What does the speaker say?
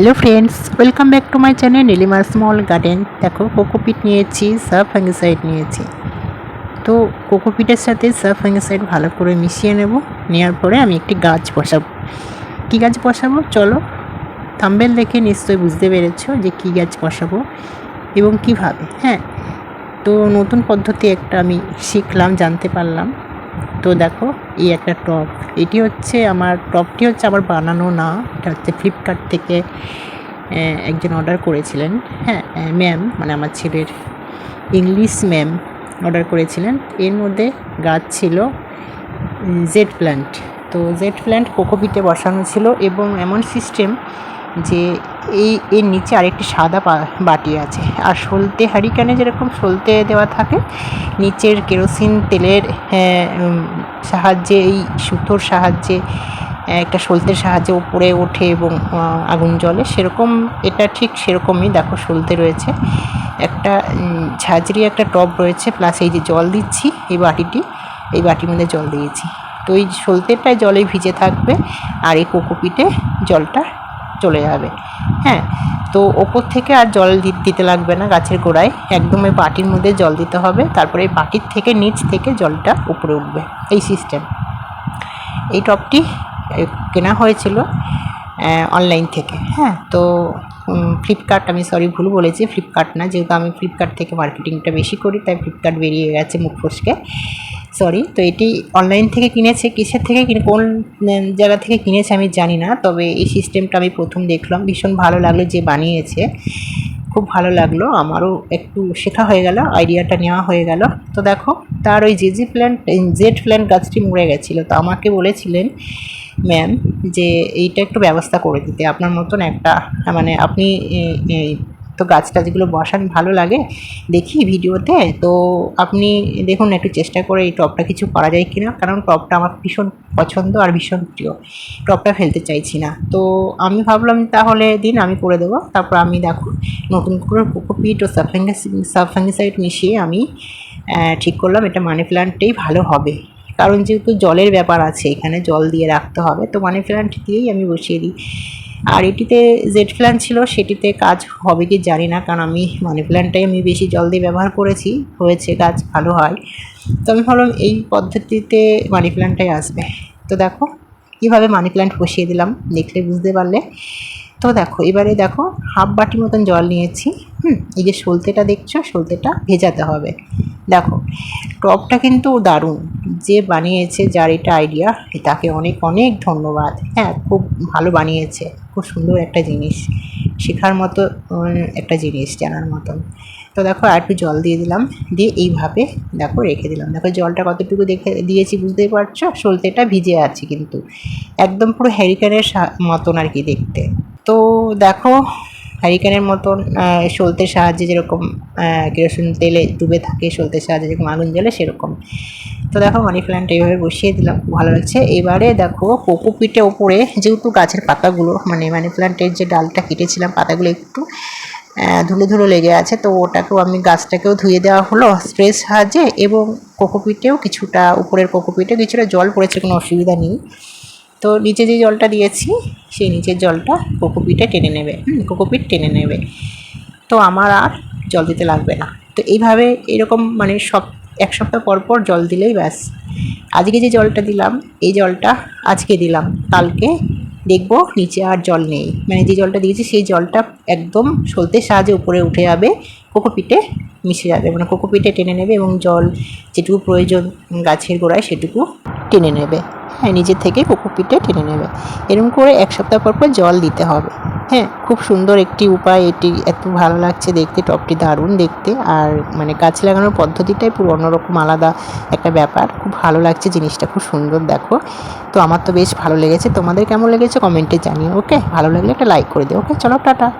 Hello friends welcome back to my channel Nilima small garden দেখো cocopeat নিয়েছি সাব fungicide নিয়েছি। তো কোকোপিটের সাথে সাব ফাঙ্গিসাইড ভালো করে মিশিয়ে নেব। নেওয়ার পরে আমি একটি গাছ বসাবো। কী গাছ বসাবো? চলো থাম্বেল দেখে নিশ্চয়ই বুঝতে পেরেছ যে কী গাছ বসাবো এবং কীভাবে। হ্যাঁ তো নতুন পদ্ধতি একটা আমি শিখলাম, জানতে পারলাম। তো দেখো, এই একটা টপ। এটি হচ্ছে আমার, টপটি হচ্ছে আমার বানানো না, এটা হচ্ছে ফ্লিপকার্ট থেকে একজন অর্ডার করেছিলেন। হ্যাঁ ম্যাম মানে আমার ছেলের ইংলিশ ম্যাম অর্ডার করেছিলেন। এর মধ্যে গাছ ছিল জেড প্ল্যান্ট তো জেড প্ল্যান্ট কোকোপিটে বসানো ছিল এবং এমন সিস্টেম যে এই এর নিচে আরেকটি সাদা বাটি আছে। আর সলতে হারিকেনে যেরকম সলতে দেওয়া থাকে নিচের কেরোসিন তেলের হ্যাঁ, সাহায্যে এই সুতোর সাহায্যে একটা সলতের সাহায্যে উপরে ওঠে এবং আগুন জ্বলে। সেরকম এটা ঠিক সেরকমই দেখো সলতে রয়েছে। একটা ঝাঁঝরি একটা টব রয়েছে প্লাস এই যে জল দিচ্ছি এই বাটিটি এই বাটির মধ্যে জল দিয়েছি। তো এই সলতেটাই জলে ভিজে থাকবে আর এই কোকোপিটে জলটা চলে যাবে। হ্যাঁ তো ওপর থেকে আর জল দিতে লাগবে না গাছের গোড়ায়। একদম ওই বাটির মধ্যে জল দিতে হবে। তারপরে এই বাটির থেকে, নিচ থেকে জলটা উপরে উঠবে, এই সিস্টেম এই টপটি কেনা হয়েছিল অনলাইন থেকে। হ্যাঁ তো ফ্লিপকার্ট আমি সরি ভুল বলেছি ফ্লিপকার্ট না, যেহেতু আমি ফ্লিপকার্ট থেকে মার্কেটিংটা বেশি করি, তাই ফ্লিপকার্ট বেরিয়ে গেছে মুখ ফসকে। সরি তো এটি অনলাইন থেকে কিনেছে, কিসের থেকে কিনে, কোন জায়গা থেকে কিনেছে আমি জানি না, তবে এই সিস্টেমটা আমি প্রথম দেখলাম, ভীষণ ভালো লাগল যে বানিয়েছে। খুব ভালো লাগল, আমারও একটু শেখা হয়ে গেল আইডিয়াটা নেওয়া হয়ে গেল। তো দেখো, তার ওই জেজি প্ল্যান্ট জেড প্ল্যান্ট গাছটি মরে গেছিল, তো আমাকে বলেছিলেন ম্যাম যে এইটা একটু ব্যবস্থা করে দিতে। আপনার মতন একটা মানে আপনি তো গাছ টাছগুলো বসান ভালো লাগে। দেখি ভিডিওতে, তো আপনি দেখুন, একটু চেষ্টা করে এই টপটা কিছু করা যায় কিনা, কারণ টপটা আমার ভীষণ পছন্দ আর ভীষণ প্রিয়। টপটা ফেলতে চাইছি না। তো আমি ভাবলাম তাহলে দিন আমি করে দেবো। তারপর আমি দেখো নতুন করে কোকোপিট ও সাফাঙ্গিস সাফাঙ্গিসাইড মিশিয়ে আমি ঠিক করলাম। এটা মানি প্ল্যান্টেই ভালো হবে। কারণ যেহেতু জলের ব্যাপার আছে, এখানে জল দিয়ে রাখতে হবে। তো মানি প্ল্যান্ট দিয়েই আমি বসিয়ে দিই। আর এটিতে জেড প্ল্যান্ট ছিল, সেটিতে কাজ হবে কি জানি না, কারণ আমি মানি প্ল্যান্টটাই আমি বেশি জল দিয়ে ব্যবহার করেছি। হয়েছে গাছ ভালো হয়। তো আমি ভাবলাম এই পদ্ধতিতে মানি প্ল্যান্টটাই আসবে। তো দেখো, কীভাবে মানি প্ল্যান্ট বসিয়ে দিলাম, দেখলে বুঝতে পারলে। তো দেখো, এবারে দেখো হাফ বাটি মতন জল নিয়েছি। হুম, এই যে সলতেটা দেখছ সলতেটা ভেজাতে হবে। দেখো, টপটা কিন্তু দারুণ। যে বানিয়েছে, যার এটা আইডিয়া তাকে অনেক অনেক ধন্যবাদ। হ্যাঁ খুব ভালো বানিয়েছে। খুব সুন্দর একটা জিনিস। শেখার মতো একটা জিনিস জানার মতন তো দেখো, আর একটু জল দিয়ে দিলাম। দিয়ে এইভাবে দেখো রেখে দিলাম। দেখো, জলটা কতটুকু দেখে, দিয়েছি বুঝতেই পারছ? সলতেটা ভিজে আছে কিন্তু। একদম পুরো হ্যারিকেনের মতন আর কি দেখতে। তো দেখো হ্যারিকেনের মতন সলতের সাহায্যে যেরকম কেরোসিন তেলে ডুবে থাকে সলতের সাহায্যে যেরকম আগুন জ্বলে সেরকম। তো দেখো মানি প্ল্যান্ট এইভাবে বসিয়ে দিলাম, খুব ভালো লাগছে। এবারে দেখো কোকোপিটের ওপরে যেহেতু গাছের পাতাগুলো মানে মানি প্ল্যান্টের যে ডালটা কেটেছিলাম, পাতাগুলো একটু ধুলো ধুলো লেগে আছে, তো ওটাকেও আমি গাছটাকেও ধুয়ে দেওয়া হলো স্প্রের সাহায্যে এবং কোকোপিটেও কিছুটা, উপরের কোকোপিটে কিছুটা জল পড়েছে, কোনো অসুবিধা নেই। তো নিচে যে জলটা দিয়েছি সেই নিচের জলটা কোকোপিটে টেনে নেবে। হুম, কোকোপিট টেনে নেবে। তো আমার আর জল দিতে লাগবে না। তো এইভাবে এরকম মানে সব এক সপ্তাহ পর পর জল দিলেই ব্যাস। আজকে যে জলটা দিলাম এই জলটা আজকে দিলাম। কালকে দেখব নিচে আর জল নেই। মানে যে জলটা দিয়েছি সেই জলটা একদম সলতে সাহায্যে উপরে উঠে যাবে কোকোপিটে মিশে যাবে। মানে কোকোপিটে টেনে নেবে এবং জল যেটুকু প্রয়োজন গাছের গোড়ায় সেটুকু টেনে নেবে। হ্যাঁ নিজের থেকে কোকোপিটে টেনে নেবে। এরকম করে এক সপ্তাহ পর পর জল দিতে হবে। হ্যাঁ খুব সুন্দর একটি উপায়। এটি এত ভালো লাগছে দেখতে, টপটি দারুণ দেখতে। আর মানে গাছ লাগানোর পদ্ধতিটাই পুরো অন্যরকম, আলাদা একটা ব্যাপার। খুব ভালো লাগছে জিনিসটা, খুব সুন্দর দেখো। তো আমার তো বেশ ভালো লেগেছে। তোমাদের কেমন লেগেছে কমেন্টে জানিও, ওকে? ভালো লাগলে একটা লাইক করে দিও, ওকে? চলো, টাটা।